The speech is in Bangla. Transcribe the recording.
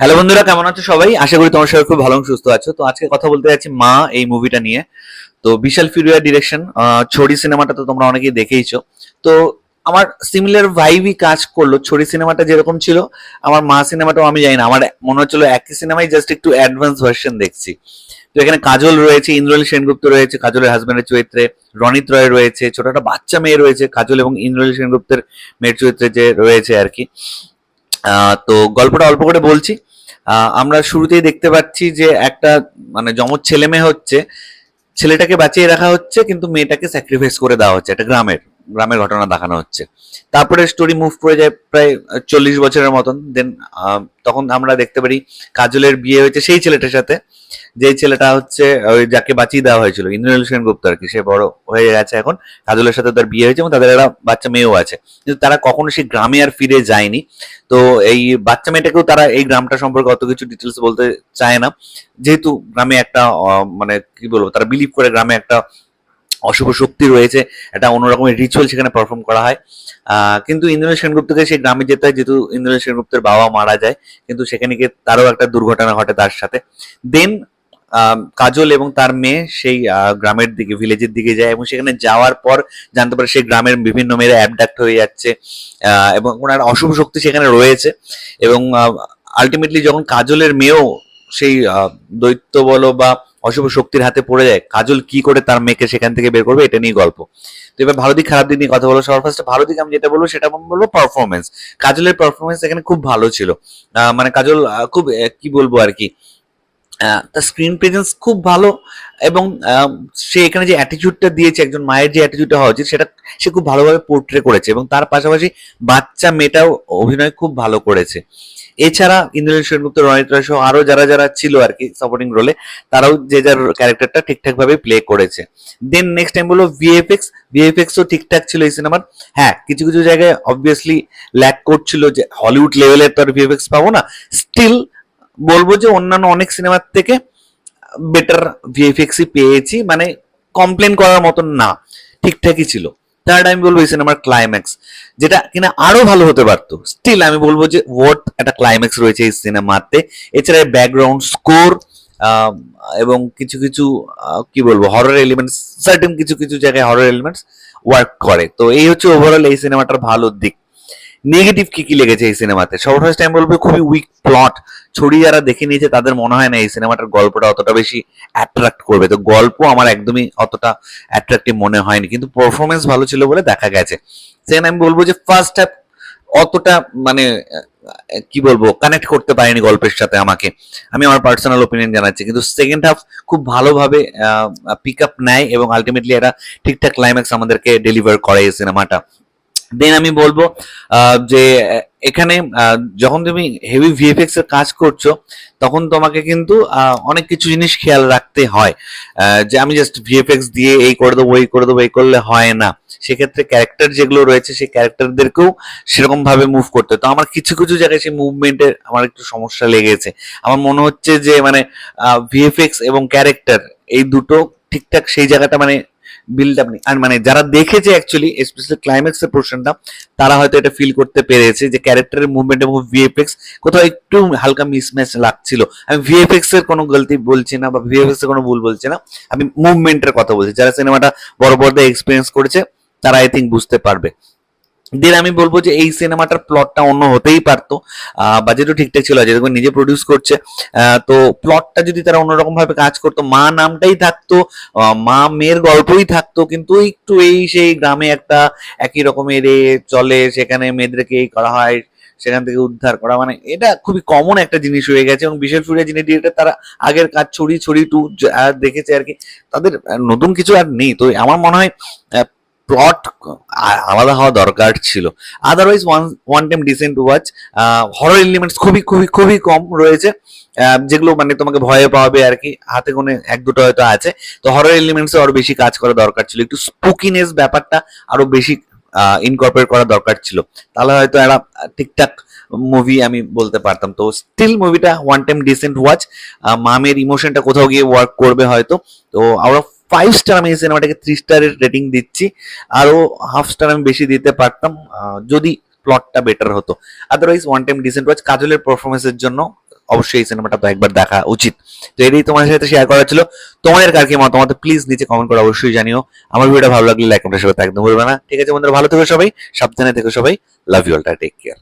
হ্যালো বন্ধুরা, কেমন আছো সবাই? আশা করি তোমার সবাই খুব ভালো সুস্থ আছো। তো আজকে কথা বলতে যাচ্ছি মা এই মুভিটা নিয়ে। তো বিশাল ফিরিয়া ডিরেকশন ছড়ি সিনেমাটা তো তোমরা অনেকেই দেখেইছো। তো আমার সিমিলার ভাইবই কাজ করল। ছড়ি সিনেমাটা যেরকম ছিল, আমার মা সিনেমাটাও আমি জানি না। আমার মনে হচ্ছিল একই সিনেমাই জাস্ট একটু অ্যাডভান্স ভার্সন দেখছি। তো এখানে কাজল রয়েছে, ইন্দ্রনীল সেনগুপ্ত রয়েছে, কাজলের হাজব্যান্ডের চরিত্রে রনিত রয় রয়েছে, ছোট একটা বাচ্চা মেয়ে রয়েছে, কাজল এবং ইন্দ্রনীল সেনগুপ্তের মেয়ের চরিত্রে যে রয়েছে আর কি। তো গল্পটা অল্প করে বলছি। আমরা শুরুতেই দেখতে পাচ্ছি যে একটা মানে যমজ ছেলে মেয়ে হচ্ছে। ছেলেটাকে বাঁচিয়ে রাখা হচ্ছে, কিন্তু মেয়েটাকে স্যাক্রিফাইস করে দেওয়া হচ্ছে, একটা গ্রামের। গ্রামের ঘটনা দেখানো হচ্ছে। তারপরে স্টোরি মুভ করে যায় প্রায় চল্লিশ বছরের মতন। দেন তখন আমরা দেখতে পারি কাজলের বিয়ে হয়েছে সেই ছেলেটার সাথে। যেই ছেলেটা হচ্ছে, ওই যাকে বাঁচিয়ে দেওয়া হয়েছিল, ইন্দ্রনীল সেনগুপ্ত আর কি, সে বড় হয়ে গেছে এখন। কাজলের সাথে তার বিয়ে হয়েছে এবং তাদের একটা বাচ্চা মেয়েও আছে। কিন্তু তারা কখনো সেই গ্রামে আর ফিরে যায়নি। তো এই বাচ্চা মেয়েটাকেও তারা এই গ্রামটা সম্পর্কে অত কিছু ডিটেলস বলতে চায় না। যেহেতু গ্রামে একটা মানে কি বলব, তারা বিলিভ করে গ্রামে একটা অশুভ শক্তি রয়েছে, একটা অন্যরকমের রিচুয়াল সেখানে পারফর্ম করা হয়। কিন্তু ইন্দ্রনীল সেনগুপ্তকে সেই গ্রামে যেতে হয়, যেহেতু ইন্দ্রনীল সেনগুপ্তের বাবা মারা যায়, কিন্তু সেখানে গিয়ে তারও একটা দুর্ঘটনা ঘটে তার সাথে। দেন কাজল এবং তার মেয়ে সেই গ্রামের দিকে ভিলেজের দিকে যায় এবং সেখানে যাওয়ার পর জানতে পারে সেই গ্রামের বিভিন্ন মেয়েরা অ্যাবডাক্ট হয়ে যাচ্ছে এবং ওনার অশুভ শক্তি সেখানে রয়েছে এবং আলটিমেটলি যখন কাজলের মেয়েও সেই দৈত্য বলো বা অশুভ শক্তির হাতে পড়ে যায়। কাজল কি করে তার মেয়েকে সেখান থেকে বের করবে, এটা নিয়ে গল্প। তো এবার ভালো দিক খারাপ দিক নিয়ে কথা বলো। সবার ফার্স্টে ভালো দিক আমি যেটা বলব, সেটা আমি বলব পারফরমেন্স কাজলের পারফরমেন্স এখানে খুব ভালো ছিল। মানে কাজল খুব কি বলব আর কি তার স্ক্রিন প্রেজেন্স খুব ভালো এবং সে এখানে যে অ্যাটিটিউডটা দিয়েছে, একজন মায়ের যে অ্যাটিটিউডটা হওয়া উচিত, সেটা সে খুব ভালোভাবে পোর্ট্রে করেছে এবং তার পাশাপাশি বাচ্চা মেয়েটাও অভিনয় খুব ভালো করেছে। এছাড়া ইন্দ্রনীল সেনগুপ্ত, রনিত রয় সহ আরও যারা যারা ছিল আর কি সাপোর্টিং রোলে তারাও যে যার ক্যারেক্টারটা ঠিকঠাক ভাবে প্লে করেছে। দেন নেক্সট টাইম বলো ভিএফএক্স ভিএফএক্সও ঠিকঠাক ছিল এই সিনেমার হ্যাঁ কিছু কিছু জায়গায় অবভিয়াসলি ল্যাক করছিল যে হলিউড লেভেলের তো আর ভিএফএক্স পাবো না। স্টিল বলব যে অন্যান্য অনেক সিনেমার থেকে বেটার ভিএফএক্সই পেয়েছি। মানে কমপ্লেন করার মতন না। ঠিকঠাকই ছিল। থার্ড আমি বলব এই সিনেমার ক্লাইম্যাক্স যেটা কিনা আরও ভালো হতে পারতো। স্টিল আমি বলব যে ওয়ার্ড একটা ক্লাইম্যাক্স রয়েছে এই সিনেমাতে এছাড়া ব্যাকগ্রাউন্ড স্কোর এবং কিছু কিছু কি বলব হরর এলিমেন্টস সার্টেন কিছু কিছু জায়গায় হরর এলিমেন্টস ওয়ার্ক করে। তো এই হচ্ছে ওভারঅল এই সিনেমাটার ভালো দিক। নেগেটিভ কি কি লেগেছে এই সিনেমাতে সবার ফার্স্ট টাইম বলব খুবই উইক প্লট ছড়ি যারা দেখে নিয়েছে, তাদের মনে হয় না এই সিনেমাটার গল্পটা অতটা বেশি অ্যাট্রাক্ট করবে। তো গল্প আমার একদমই অতটা অ্যাট্রাক্টিভ মনে হয়নি। কিন্তু পারফরমেন্স ভালো ছিল বলে দেখা গেছে। সেখানে আমি বলব যে ফার্স্ট হাফ অতটা মানে কি বলব কানেক্ট করতে পারেনি গল্পের সাথে আমাকে। আমি আমার পার্সোনাল ওপিনিয়ন জানাচ্ছি। কিন্তু সেকেন্ড হাফ খুব ভালোভাবে পিক আপ নেয় এবং আলটিমেটলি এরা ঠিকঠাক ক্লাইম্যাক্স আমাদেরকে ডেলিভার করে এই সিনেমাটা দেন আমি বলব যে, এখানে যখন তুমি হেভি ভিএফএক্স এর কাজ করছ, তখন তোমাকে কিন্তু অনেক কিছু জিনিস খেয়াল রাখতে হয়। যে, আমি জাস্ট ভিএফএক্স দিয়ে এই করে দেবো এই করে দেবো, এই করলে হয় না। সেক্ষেত্রে ক্যারেক্টার যেগুলো রয়েছে, সেই ক্যারেক্টারদেরকেও সেরকম ভাবে মুভ করতে। তো আমার কিছু কিছু জায়গায় সেই মুভমেন্টের আমার একটু সমস্যা লেগেছে। আমার মনে হচ্ছে যে মানে ভিএফএক্স এবং ক্যারেক্টার এই দুটো ঠিকঠাক সেই জায়গাটা মানে বিল্ড আপ নেই। আর মানে যারা দেখেছে অ্যাকচুয়ালি স্পেশালি ক্লাইম্যাক্স এর পোর্শনটা তারা হয়তো এটা ফিল করতে পেরেছে যে ক্যারেক্টারের মুভমেন্ট এবং ভিএফএক্স কোথাও একটু হালকা মিসম্যাচ লাগছিল। আমি ভিএফএক্স এর কোনো গলতি বলছি না বা ভিএফএক্স এর কোনো ভুল বলছি না। আমি মুভমেন্টের কথা বলছি। যারা সিনেমাটা বড় পর্দায় এক্সপিরিয়েন্স করেছে, তারা আই থিঙ্ক বুঝতে পারবে। দেন আমি বলব যে এই সিনেমাটার প্লটটা অন্য হতেই পারতো। বাজেটও ঠিকঠাক ছিল যেরকম নিজে প্রডিউস করছে। তো প্লটটা যদি তারা অন্যরকম ভাবে কাজ করতো, মা নামটাই থাকতো মা মেয়ের গল্পই থাকতো, কিন্তু একটু এই সেই গ্রামে একটা একই রকমের এ চলে, সেখানে মেয়েদেরকে এই করা হয়, সেখান থেকে উদ্ধার করা মানে এটা খুবই কমন একটা জিনিস হয়ে গেছে। এবং বিশেষ করে যিনি ডিরেক্টর তারা আগের কাজ ছড়ি ছড়ি টু দেখেছে আর কি। তাদের নতুন কিছু আর নেই। তো আমার মনে হয় প্লট আলাদা হওয়া দরকার ছিল। Otherwise one one time decent watch horror elements খুবই খুবই খুবই কম রয়েছে। যেগুলো মানে তোমাকে ভয়ে পাওয়াবে আর কি, হাতে কোণে এক দুটো হয়তো আছে। তো হরর এলিমেন্টস আরও বেশি কাজ করা দরকার ছিল। একটু স্পুকিনেস ব্যাপারটা আরও বেশি ইনকর্পোরেট করা দরকার ছিল। তাহলে হয়তো একটা ঠিকঠাক মুভি আমি বলতে পারতাম। তো স্টিল মুভিটা ওয়ান টাইম ডিসেন্ট ওয়াচ মামের ইমোশনটা কোথাও গিয়ে ওয়ার্ক করবে হয়তো। তো আউট ফাইভ স্টার আমি এই সিনেমাটাকে থ্রি স্টারের রেটিং দিচ্ছি। আরও হাফ স্টার আমি বেশি দিতে পারতাম যদি প্লটটা বেটার হতো। Otherwise one time decent watch কাজলের পারফরমেন্সের জন্য অবশ্যই এই সিনেমাটা তো একবার দেখা উচিত। তো এটাই তোমার সাথে শেয়ার করা ছিল। তোমাদের কার কি মতামত? প্লিজ নিচে কমেন্ট করে অবশ্যই জানিও। আমার ভিডিওটা ভালো লাগলে লাইক শেয়ার করতে একদম ভুলবে না। ঠিক আছে বন্ধুরা, ভালো থেকো সবাই, সাবধানে থেকো সবাই। Love you all take care